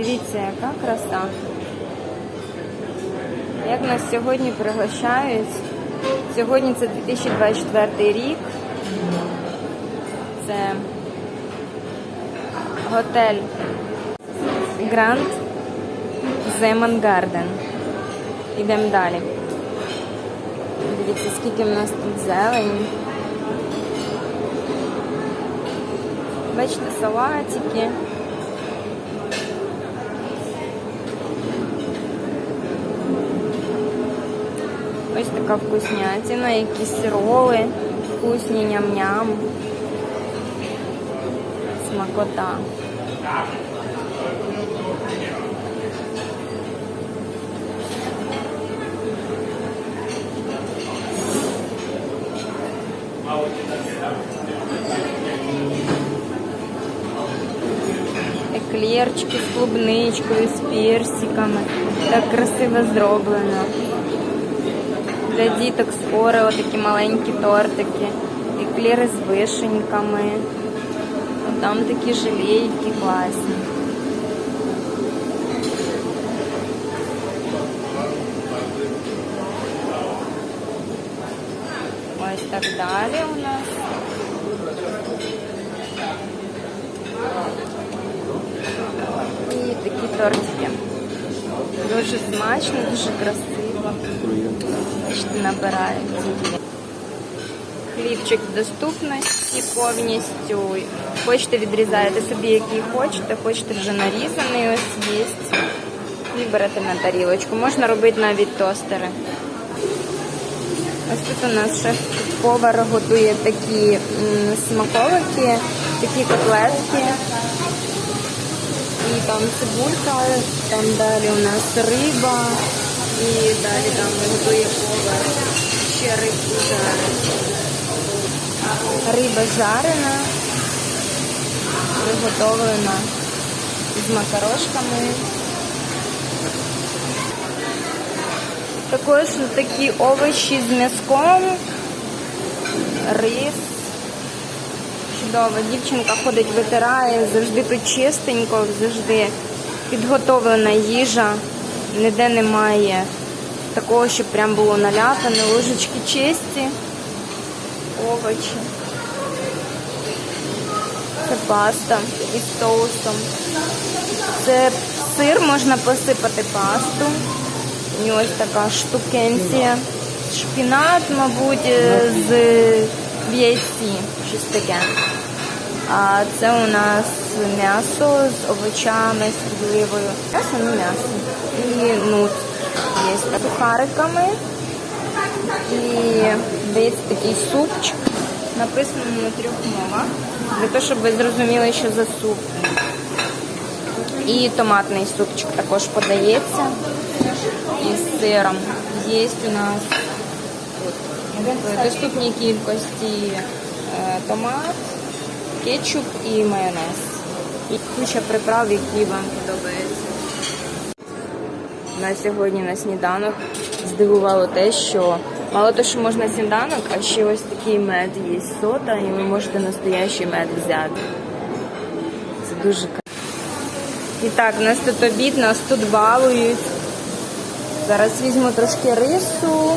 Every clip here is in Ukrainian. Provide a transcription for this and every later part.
Дивіться, яка краса. Як нас сьогодні пригощають. Сьогодні це 2024 рік. Це готель Гранд Земан Гарден. Йдемо далі. Дивіться, скільки в нас тут зелені. Бачите, салатики. Ось така вкуснятина, якісь роли, вкусні ням-ням. Смакота. Еклерчики з клубничкою, з персиками. Так красиво зроблено. Для діток з Орео такі маленькі тортики. Еклери з вишеньками. Там такі желейки класні. Ось так далі у нас. І такі тортики. Дуже смачно, дуже красиво. Бачите, набирають. Хлібчик доступності повністю. Хочете відрізаєте собі, який хочете, хочете вже нарізаний, ось є. І берете на тарілочку. Можна робити навіть тостери. Ось тут у нас шеф-повар готує такі м, смаколики, такі котлетки. І там цибулька, там далі у нас риба. І далі там готує повар. Ще рибку жарить. Риба жарена, приготовлена з макарошками. Також такі овочі з м'язком, рис. Чудово. Дівчинка ходить, витирає, завжди тут чистенько, завжди підготовлена їжа, ніде немає такого, щоб прям було наляпане, ложечки чисті, овочі. Це паста із соусом. Це сир, можна посипати пасту. І ось така штукенція. Шпінат, мабуть, з в щось таке. А це у нас м'ясо з овочами, з підливою. М'ясо, ну м'ясо. І нут є з сухариками. І здається такий супчик. Написано на трьох мовах. Для того, щоб ви зрозуміли, що за суп. І томатний супчик також подається із сиром. Є у нас в доступній кількості е, томат, кетчуп і майонез. І куча приправ, які вам подобаються. На сьогодні на сніданок здивувало те, що мало того, що можна сніданок, а ще ось такий мед є сота, і ви можете настоящий мед взяти. Це дуже. І так, у нас тут обід, нас тут балують. Зараз візьму трошки рису.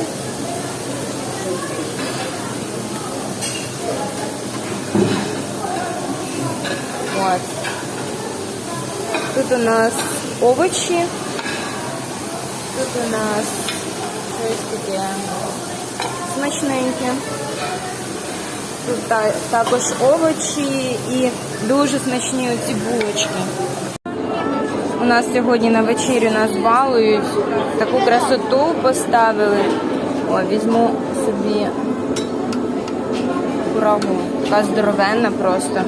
От. Тут у нас овочі. Тут у нас щось таке смачненьке. Тут також овочі і дуже смачні оці булочки. У нас сьогодні на вечерю нас балують. Таку красоту поставили. О, візьму собі курагу. Така здоровенна просто.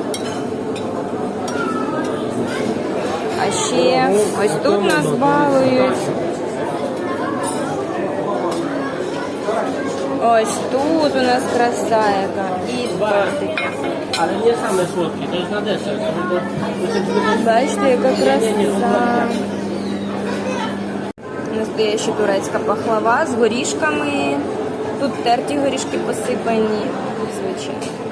А ще ось тут нас балують. Ось тут у нас краса. І тортики. To jest na deser. To, to, to, to, Бачите, яка краса. Настояща турецька пахлава з горішками. Тут терті горішки посипані. Звичайно.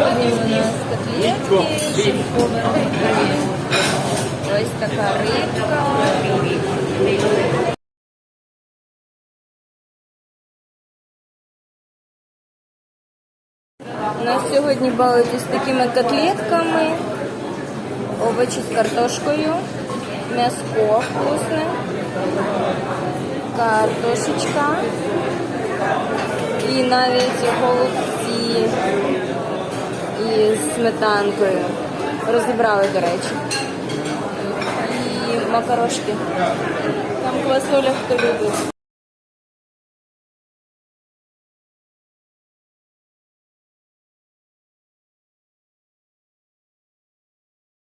Сьогодні у нас котлетки, шеф-повар готує. Ось така рибка. У нас сьогодні балують із такими котлетками, овочі з картошкою, м'яско вкусне, картошечка. І навіть голубці із сметанкою. Розібрали, до речі. І макарошки. Там квасоля хто любить.